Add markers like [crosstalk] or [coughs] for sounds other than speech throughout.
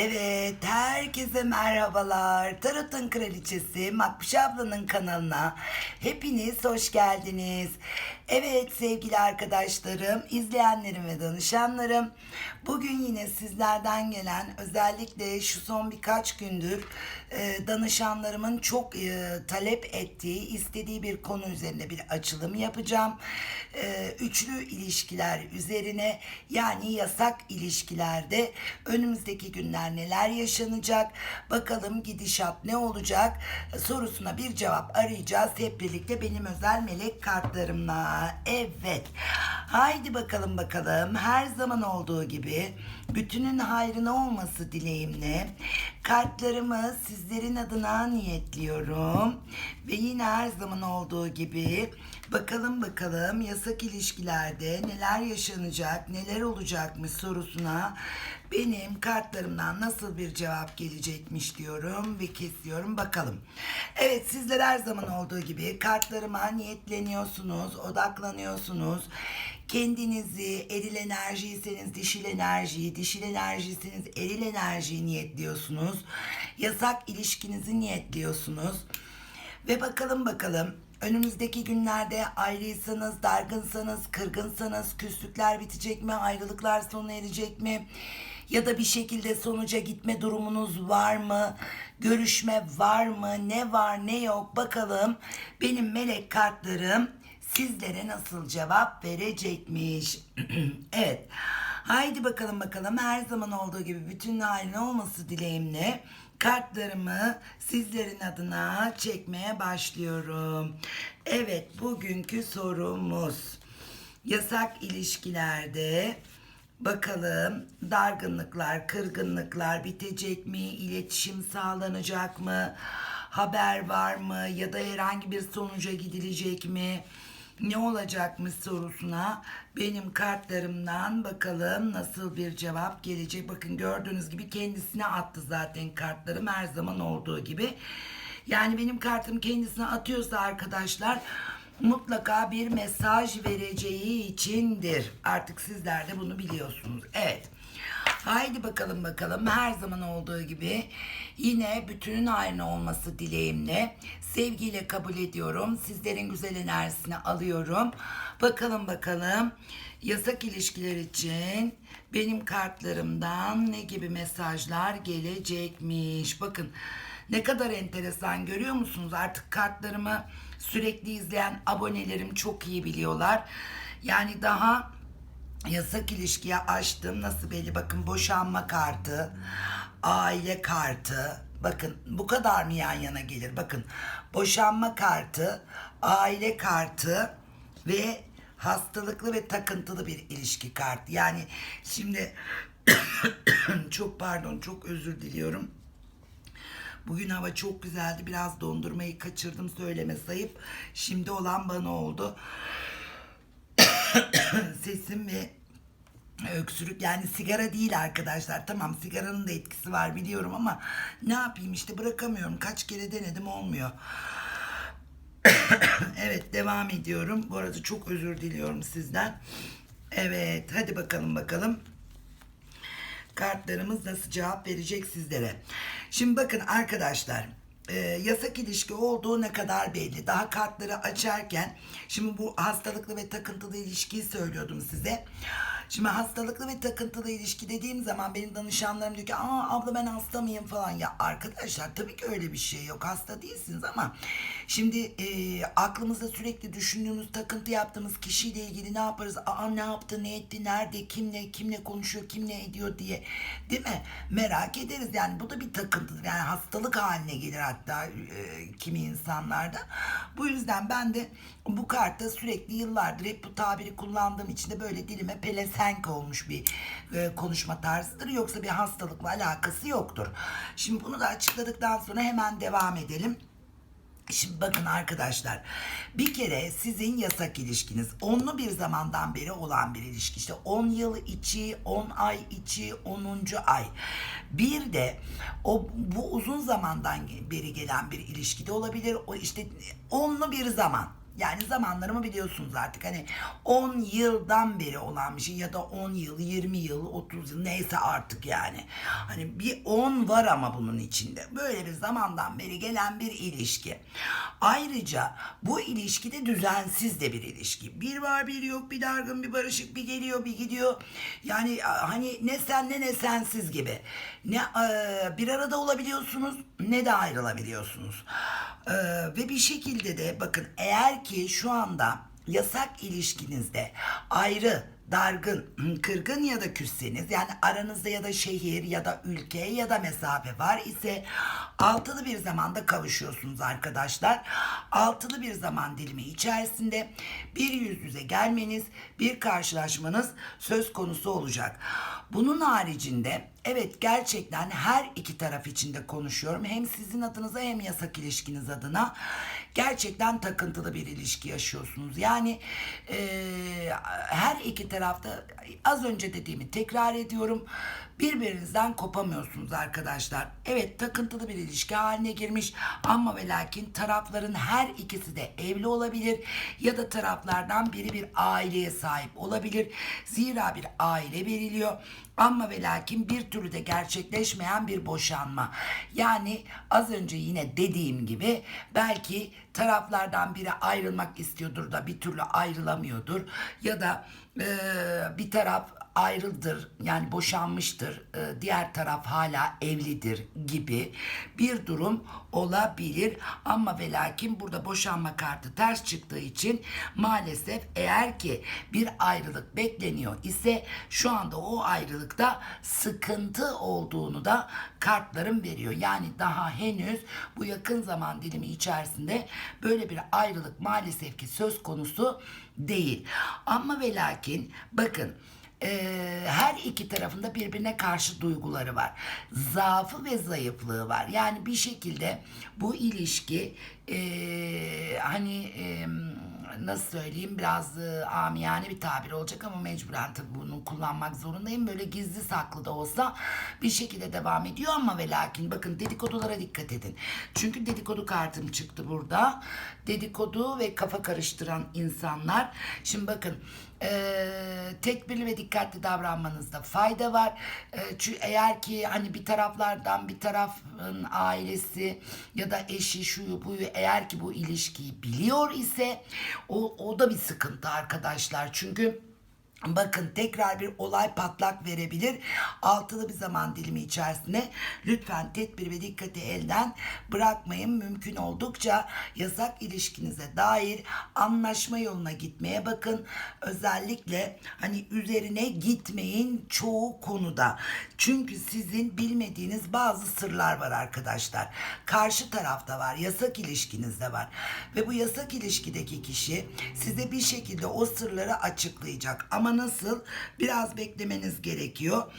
Evet, herkese merhabalar. Tarot'un Kraliçesi Makbuş ablanın kanalına hepiniz hoş geldiniz. Evet sevgili arkadaşlarım, izleyenlerim ve danışanlarım. Bugün yine sizlerden gelen özellikle şu son birkaç gündür e, danışanlarımın çok e, talep ettiği, istediği bir konu üzerinde bir açılım yapacağım. E, üçlü ilişkiler üzerine yani yasak ilişkilerde önümüzdeki günler neler yaşanacak? Bakalım gidişat ne olacak? Sorusuna bir cevap arayacağız hep birlikte benim özel melek kartlarımla. Evet. Haydi bakalım bakalım. Her zaman olduğu gibi bütünün hayrına olması dileğimle kartlarımı sizlerin adına niyetliyorum. Ve yine her zaman olduğu gibi bakalım bakalım yasak ilişkilerde neler yaşanacak, neler olacakmış sorusuna benim kartlarımdan nasıl bir cevap gelecekmiş diyorum ve kesiyorum bakalım. Evet sizler her zaman olduğu gibi kartlarıma niyetleniyorsunuz, odaklanıyorsunuz. Kendinizi eril enerjiyseniz dişil enerjiyi, dişil enerjiyseniz eril enerjiyi niyetliyorsunuz. Yasak ilişkinizi niyetliyorsunuz. Ve bakalım bakalım önümüzdeki günlerde ayrıysanız, dargınsanız, kırgınsanız küslükler bitecek mi, ayrılıklar sona erecek mi? Ya da bir şekilde sonuca gitme durumunuz var mı? Görüşme var mı? Ne var ne yok bakalım. Benim melek kartlarım sizlere nasıl cevap verecekmiş. [clears throat] evet. Haydi bakalım bakalım her zaman olduğu gibi bütün haline olması dileğimle kartlarımı sizlerin adına çekmeye başlıyorum. Evet bugünkü sorumuz yasak ilişkilerde bakalım dargınlıklar, kırgınlıklar bitecek mi? İletişim sağlanacak mı? Haber var mı? Ya da herhangi bir sonuca gidilecek mi? Ne olacakmış sorusuna benim kartlarımdan bakalım nasıl bir cevap gelecek. Bakın gördüğünüz gibi kendisine attı zaten kartlarım her zaman olduğu gibi. Yani benim kartım kendisine atıyorsa arkadaşlar mutlaka bir mesaj vereceği içindir. Artık sizler de bunu biliyorsunuz. Evet. Haydi bakalım bakalım her zaman olduğu gibi yine bütünün aynı olması dileğimle sevgiyle kabul ediyorum. Sizlerin güzel enerjisini alıyorum. Bakalım bakalım yasak ilişkiler için benim kartlarımdan ne gibi mesajlar gelecekmiş. Bakın ne kadar enteresan görüyor musunuz? Artık kartlarımı sürekli izleyen abonelerim çok iyi biliyorlar. Yani daha yasak ilişkiye açtım. Nasıl belli bakın boşanma kartı, aile kartı. Bakın bu kadar mı yan yana gelir? Bakın boşanma kartı, aile kartı ve hastalıklı ve takıntılı bir ilişki kartı. Yani şimdi [coughs] çok pardon çok özür diliyorum. Bugün hava çok güzeldi. Biraz dondurmayı kaçırdım söyleme sayıp. Şimdi olan bana oldu. [coughs] Sesim ve öksürük yani sigara değil arkadaşlar. Tamam sigaranın da etkisi var biliyorum ama ne yapayım işte bırakamıyorum. Kaç kere denedim olmuyor. [coughs] evet devam ediyorum. Bu arada çok özür diliyorum sizden. Evet hadi bakalım bakalım kartlarımız nasıl cevap verecek sizlere. Şimdi bakın arkadaşlar e, yasak ilişki olduğu ne kadar belli. Daha kartları açarken şimdi bu hastalıklı ve takıntılı ilişkiyi söylüyordum size. Şimdi hastalıklı ve takıntılı ilişki dediğim zaman benim danışanlarım diyor ki aa abla ben hasta mıyım falan. Ya arkadaşlar tabii ki öyle bir şey yok. Hasta değilsiniz ama şimdi e, aklımızda sürekli düşündüğümüz takıntı yaptığımız kişiyle ilgili ne yaparız? Aa ne yaptı, ne etti, nerede, kimle, kimle konuşuyor, kimle ediyor diye değil mi? Merak ederiz yani bu da bir takıntıdır. Yani hastalık haline gelir hatta e, kimi insanlarda. Bu yüzden ben de bu kartta sürekli yıllardır hep bu tabiri kullandığım için de böyle dilime pelesenk olmuş bir e, konuşma tarzıdır. Yoksa bir hastalıkla alakası yoktur. Şimdi bunu da açıkladıktan sonra hemen devam edelim. Şimdi bakın arkadaşlar bir kere sizin yasak ilişkiniz onlu bir zamandan beri olan bir ilişki işte 10 yıl içi 10 ay içi 10. ay bir de o bu uzun zamandan beri gelen bir ilişki de olabilir o işte onlu bir zaman Yani zamanlarımı biliyorsunuz artık hani 10 yıldan beri olan bir şey ya da 10 yıl, 20 yıl, 30 yıl neyse artık yani. Hani bir 10 var ama bunun içinde. Böyle bir zamandan beri gelen bir ilişki. Ayrıca bu ilişki de düzensiz de bir ilişki. Bir var bir yok, bir dargın, bir barışık, bir geliyor, bir gidiyor. Yani hani ne senle ne sensiz gibi. Ne bir arada olabiliyorsunuz ne de ayrılabiliyorsunuz. E, ve bir şekilde de bakın eğer ki şu anda yasak ilişkinizde ayrı dargın, [clears throat] kırgın ya da küsseniz yani aranızda ya da şehir ya da ülke ya da mesafe var ise altılı bir zamanda kavuşuyorsunuz arkadaşlar. Altılı bir zaman dilimi içerisinde bir yüz yüze gelmeniz, bir karşılaşmanız söz konusu olacak. Bunun haricinde evet gerçekten her iki taraf için de konuşuyorum. Hem sizin adınıza hem yasak ilişkiniz adına gerçekten takıntılı bir ilişki yaşıyorsunuz. Yani eee, her iki tarafta az önce dediğimi tekrar ediyorum. Birbirinizden kopamıyorsunuz arkadaşlar. Evet takıntılı bir ilişki haline girmiş ama ve lakin tarafların her ikisi de evli olabilir ya da taraflardan biri bir aileye sahip olabilir. Zira bir aile veriliyor ama ve lakin bir türlü de gerçekleşmeyen bir boşanma. Yani az önce yine dediğim gibi belki taraflardan biri ayrılmak istiyordur da bir türlü ayrılamıyordur ya da eee, bir taraf ayrıldır yani boşanmıştır e, diğer taraf hala evlidir gibi bir durum olabilir ama ve lakin burada boşanma kartı ters çıktığı için maalesef eğer ki bir ayrılık bekleniyor ise şu anda o ayrılıkta sıkıntı olduğunu da kartlarım veriyor. Yani daha henüz bu yakın zaman dilimi içerisinde böyle bir ayrılık maalesef ki söz konusu değil. Ama ve lakin bakın ee, her iki tarafında birbirine karşı duyguları var. Zaafı ve zayıflığı var. Yani bir şekilde bu ilişki ee, hani ee, nasıl söyleyeyim biraz e, amiyane bir tabir olacak ama mecburen tabii bunu kullanmak zorundayım. Böyle gizli saklı da olsa bir şekilde devam ediyor ama ve lakin bakın dedikodulara dikkat edin. Çünkü dedikodu kartım çıktı burada. Dedikodu ve kafa karıştıran insanlar. Şimdi bakın e, tedbirli ve dikkatli davranmanızda fayda var. E, çünkü eğer ki hani bir taraflardan bir tarafın ailesi ya da eşi şuyu buyu eğer ki bu ilişkiyi biliyor ise o, o da bir sıkıntı arkadaşlar. Çünkü Bakın tekrar bir olay patlak verebilir. Altılı bir zaman dilimi içerisinde lütfen tedbir ve dikkati elden bırakmayın. Mümkün oldukça yasak ilişkinize dair anlaşma yoluna gitmeye bakın. Özellikle hani üzerine gitmeyin çoğu konuda. Çünkü sizin bilmediğiniz bazı sırlar var arkadaşlar. Karşı tarafta var, yasak ilişkinizde var. Ve bu yasak ilişkideki kişi size bir şekilde o sırları açıklayacak. Ama nasıl? Biraz beklemeniz gerekiyor.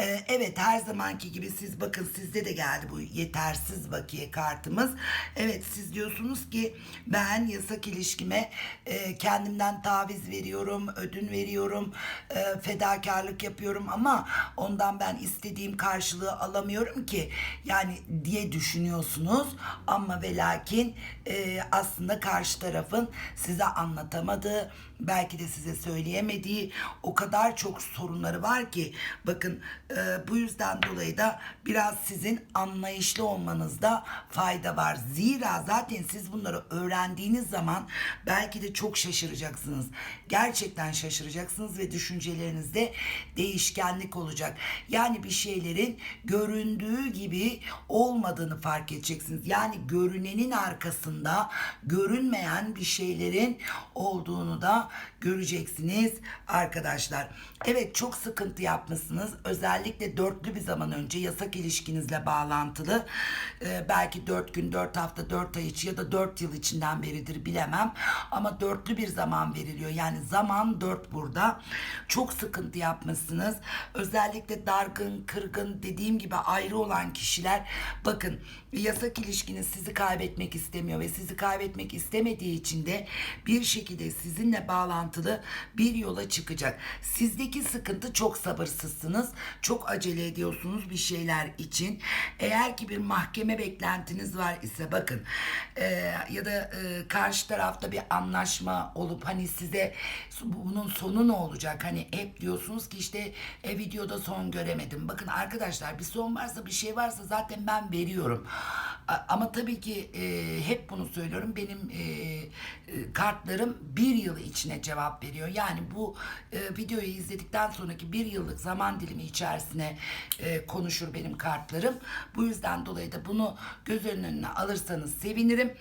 Ee, evet her zamanki gibi siz bakın sizde de geldi bu yetersiz bakiye kartımız. Evet siz diyorsunuz ki ben yasak ilişkime e, kendimden taviz veriyorum, ödün veriyorum, e, fedakarlık yapıyorum ama ondan ben istediğim karşılığı alamıyorum ki yani diye düşünüyorsunuz ama ve lakin e, aslında karşı tarafın size anlatamadığı belki de size söyleyemediği o kadar çok sorunları var ki bakın e, bu yüzden dolayı da biraz sizin anlayışlı olmanızda fayda var. Zira zaten siz bunları öğrendiğiniz zaman belki de çok şaşıracaksınız. Gerçekten şaşıracaksınız ve düşüncelerinizde değişkenlik olacak. Yani bir şeylerin göründüğü gibi olmadığını fark edeceksiniz. Yani görünenin arkasında görünmeyen bir şeylerin olduğunu da göreceksiniz arkadaşlar. Evet çok sıkıntı yapmışsınız. Özellikle dörtlü bir zaman önce yasak ilişkinizle bağlantılı. Ee, belki dört gün, dört hafta, dört ay içi ya da dört yıl içinden beridir bilemem. Ama dörtlü bir zaman veriliyor. Yani zaman dört burada. Çok sıkıntı yapmışsınız. Özellikle dargın, kırgın dediğim gibi ayrı olan kişiler bakın yasak ilişkiniz sizi kaybetmek istemiyor ve sizi kaybetmek istemediği için de bir şekilde sizinle bağ bağlantılı bir yola çıkacak. Sizdeki sıkıntı çok sabırsızsınız. Çok acele ediyorsunuz bir şeyler için. Eğer ki bir mahkeme beklentiniz var ise bakın e, ya da e, karşı tarafta bir anlaşma olup hani size bu- bunun sonu ne olacak? Hani hep diyorsunuz ki işte e, videoda son göremedim. Bakın arkadaşlar bir son varsa bir şey varsa zaten ben veriyorum. A- Ama tabii ki e, hep bunu söylüyorum. Benim e, e, kartlarım bir yıl içine cevap veriyor. Yani bu e, videoyu izledikten sonraki bir yıllık zaman dilimi içerisine e, konuşur benim kartlarım. Bu yüzden dolayı da bunu göz önüne alırsanız sevinirim.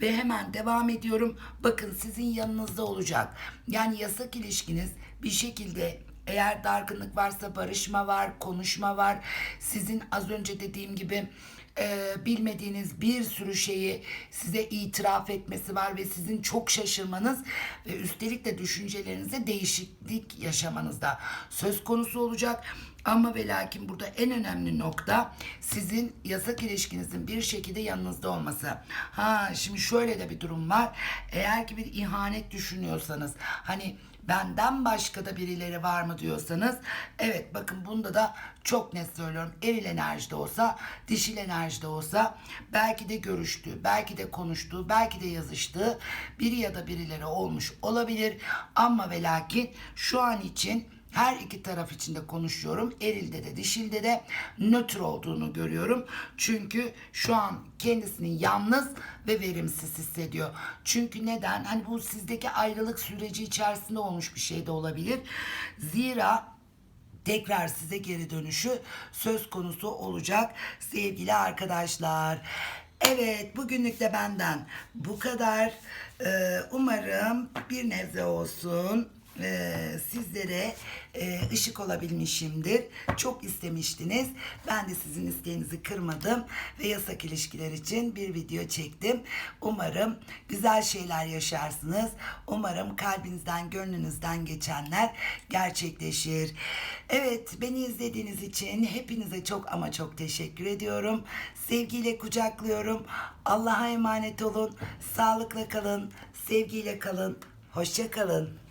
Ve hemen devam ediyorum. Bakın sizin yanınızda olacak. Yani yasak ilişkiniz bir şekilde eğer dargınlık varsa barışma var, konuşma var. Sizin az önce dediğim gibi e, bilmediğiniz bir sürü şeyi size itiraf etmesi var ve sizin çok şaşırmanız ve üstelik de düşüncelerinize değişiklik yaşamanızda söz konusu olacak. Ama ve lakin burada en önemli nokta sizin yasak ilişkinizin bir şekilde yanınızda olması. Ha şimdi şöyle de bir durum var. Eğer ki bir ihanet düşünüyorsanız hani benden başka da birileri var mı diyorsanız evet bakın bunda da çok net söylüyorum. Eril enerjide olsa dişil enerjide olsa belki de görüştüğü belki de konuştuğu belki de yazıştığı biri ya da birileri olmuş olabilir. Ama ve lakin şu an için her iki taraf için de konuşuyorum. Erilde de dişilde de nötr olduğunu görüyorum. Çünkü şu an kendisini yalnız ve verimsiz hissediyor. Çünkü neden? Hani bu sizdeki ayrılık süreci içerisinde olmuş bir şey de olabilir. Zira tekrar size geri dönüşü söz konusu olacak sevgili arkadaşlar. Evet bugünlük de benden bu kadar. Ee, umarım bir nebze olsun e, sizlere e, ışık olabilmişimdir. Çok istemiştiniz. Ben de sizin isteğinizi kırmadım ve yasak ilişkiler için bir video çektim. Umarım güzel şeyler yaşarsınız. Umarım kalbinizden, gönlünüzden geçenler gerçekleşir. Evet, beni izlediğiniz için hepinize çok ama çok teşekkür ediyorum. Sevgiyle kucaklıyorum. Allah'a emanet olun. Sağlıkla kalın, sevgiyle kalın. Hoşça kalın.